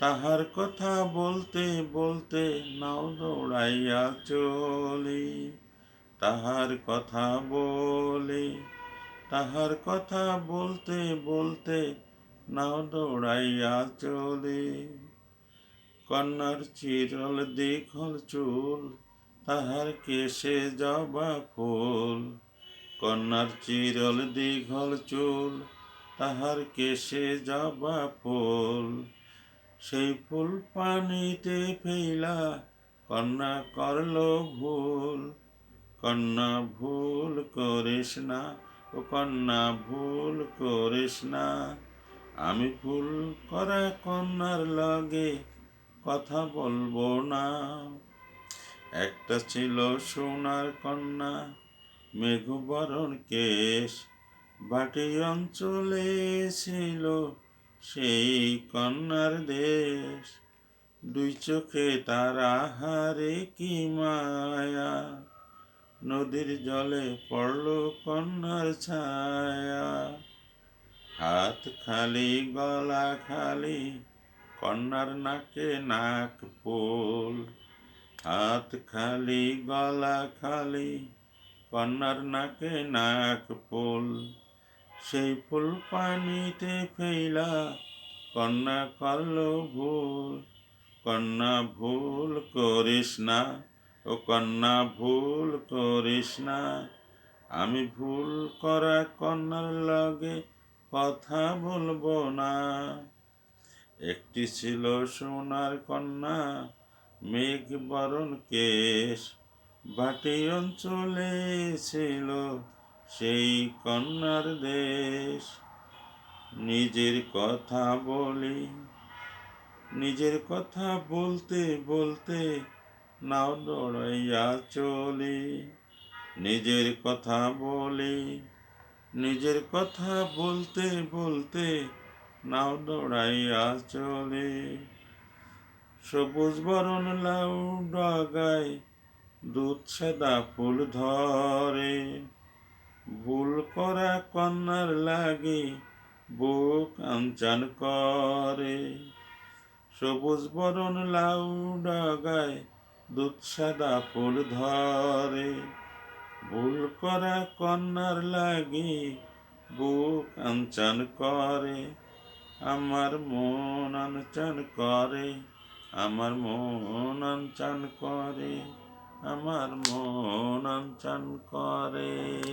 তাহার কথা বলতে বলতে নাও দৌড়াইয়া চলি। তাহার কথা বলে, তাহার কথা বলতে বলতে নাও দৌড়াইয়া চলি। কন্যার চিরল দীঘল চুল, তাহার কেশে জবা ফুল। কন্যার চিরল দীঘল চুল, তাহার কেশে জবা ফুল। সেই ফুল পানিতে ফেলা কন্যা করল ভুল। কন্যা ভুল করিস না ও কন্যা ভুল করিস না। আমি ভুল করা কন্যার লগে কথা বলব না। একটা ছিল সোনার কন্যা, মেঘবরণ কেশ, বাটি অঞ্চলে ছিল সেই কন্যার দেশ, দুই চোখে তার আহারে কি মায়া? নদীর জলে পড়ল কন্যার ছায়া। হাত খালি, গলা খালি, কন্যার নাকে নাক পোল হাত খালি, গলা খালি, কন্যার নাকে নাক ফুল। সেই ফুল পানিতে ফেলা কন্যা করল ভুল কন্যা ভুল করিস না, ও কন্যা ভুল করিস না। আমি ভুল করা কন্যার লগে কথা বলব না। একটি ছিল সোনার কন্যা, মেঘ বরণ কেশ। বাটি অঞ্চলে ছিল সেই কন্যার দেশ। নিজের কথা বলি, নিজের কথা বলতে বলতে নাও দৌড়াইয়া চলি। নিজের কথা বলি, নিজের কথা বলতে বলতে নাও দৌড়াইয়া চলি। সবুজ বরণ লাউ ডগায়, দুধ সাদা ফুল ধরে। কন্যার লাগে বুক আঞ্চান করে। সবুজ বরণ লাউ ডগায় দুধ সাদা ফুল ধরে। ভুল করা কন্যার লাগে বুক আঞ্চান করে। আমার মন আনচান করে, আমার মন আনচান করে, আমার মন আনচান করে।